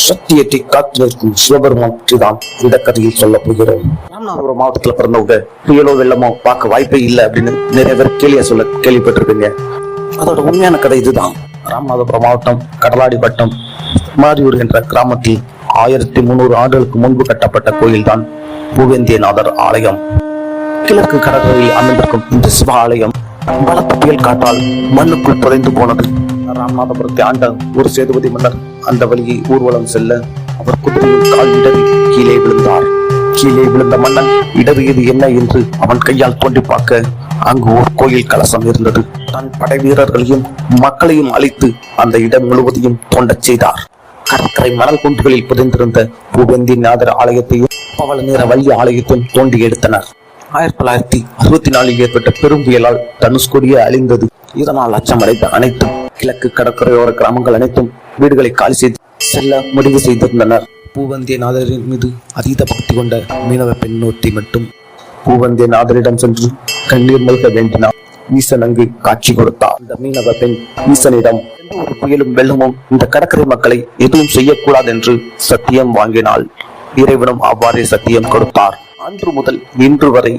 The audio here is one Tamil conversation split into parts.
சத்தியத்தை காத்து நிற்கும் சிவபெருமான் பற்றிதான் இந்த கதையில் சொல்ல போகிறோம். ராமநாதபுரம் மாவட்டத்துல பிறந்தவங்க புயலோ வெள்ளமோ பார்க்க வாய்ப்பே இல்லை அப்படின்னு நிறைய பேர் கேள்வியா சொல்ல கேள்விப்பட்டிருப்பீங்க. அதோட உண்மையான கதை இதுதான். ராமநாதபுரம் மாவட்டம் கடலாடி வட்டம் மாரியூர் என்ற கிராமத்தில் ஆயிரத்தி முன்னூறு ஆண்டுகளுக்கு முன்பு கட்டப்பட்ட கோயில்தான் பூவேந்தியநாதர் ஆலயம். கிழக்கு கடற்கரையில் அமைந்திருக்கும் இந்த சிவ ஆலயம் பலத்த புயல் காட்டால் மண்ணுக்குள் புதைந்து போனது. ராமநாதபுரத்தை ஆண்ட ஒரு சேதுபதி மன்னர் அந்த வழியை ஊர்வலம் செல்ல அவர் குதிரையில் கால் இடறி கீழே விழுந்தார். கீழே விழுந்த மன்னன் இடறியது என்ன என்று அவன் கையால் தோண்டி பார்க்க அங்கு ஒரு கோயில் கலசம் இருந்தது. தன் படை வீரர்களையும் மக்களையும் அழித்து அந்த இடம் முழுவதையும் தோண்டச் செய்தார். கடற்கரை மணல் குன்றுகளில் புதைந்திருந்த பூபந்திநாதர் ஆலயத்தையும் பவள நேர வள்ளி ஆலயத்தையும் தோண்டி எடுத்தனர். ஆயிரத்தி தொள்ளாயிரத்தி அறுபத்தி நாலில் ஏற்பட்ட பெரும் புயலால் தனுஷ்கோடியே அழிந்தது. இதனால் அச்சமடைந்த அனைத்து கிழக்கு கடற்கரையோர கிராமங்கள் அனைத்தும் வீடுகளை காலி செய்து செல்ல முடிவு செய்திருந்தனர். பூவந்தியநாதரின் மீது அதீத பக்தி கொண்ட மீனவ பெண் ஒருத்தி மட்டும் பூவந்தியநாதரிடம் சென்று கண்ணீர் மல்க வேண்டினார். ஈசன் அங்கு காட்சி கொடுத்தார். அந்த மீனவ பெண் ஈசனிடம் எந்த ஒரு புயலும் வெள்ளமும் இந்த கடற்கரை மக்களை எதுவும் செய்யக்கூடாது என்று சத்தியம் வாங்கினாள். இறைவனும் அவ்வாறே சத்தியம் கொடுத்தார். அன்று முதல் இன்று வரை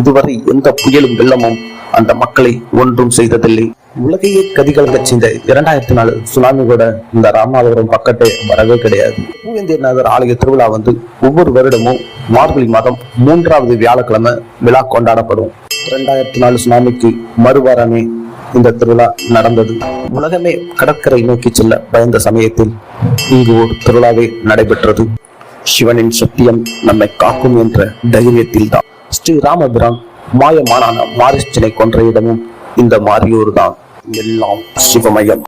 இதுவரை எந்த புயலும் வெள்ளமும் அந்த மக்களை ஒன்றும் செய்ததில்லை. உலகையே கதிகலங்கச் செய்த இரண்டாயிரத்தி நாலு சுனாமி கூட இந்த ராமநாதபுரம் பக்கத்தே வரவே கிடையாது. பூவேந்திரநாதர் ஆலய திருவிழா வந்து ஒவ்வொரு வருடமும் மார்கழி மாதம் மூன்றாவது வியாழக்கிழமை விழா கொண்டாடப்படும். இரண்டாயிரத்தி நாலு சுனாமிக்கு மறுவாரமே இந்த திருவிழா நடந்தது. உலகமே கடற்கரை நோக்கி செல்ல பயந்த சமயத்தில் இங்கு ஒரு திருவிழாவே நடைபெற்றது. சிவனின் சத்தியம் நம்மை காக்கும் என்ற தைரியத்தில் தான் ஸ்ரீ ராமபிரான் மாயமானான மாரிச்சனை கொன்ற இடமும் இந்த மாரியூர் தான் எல்லாம் சிவமயம்.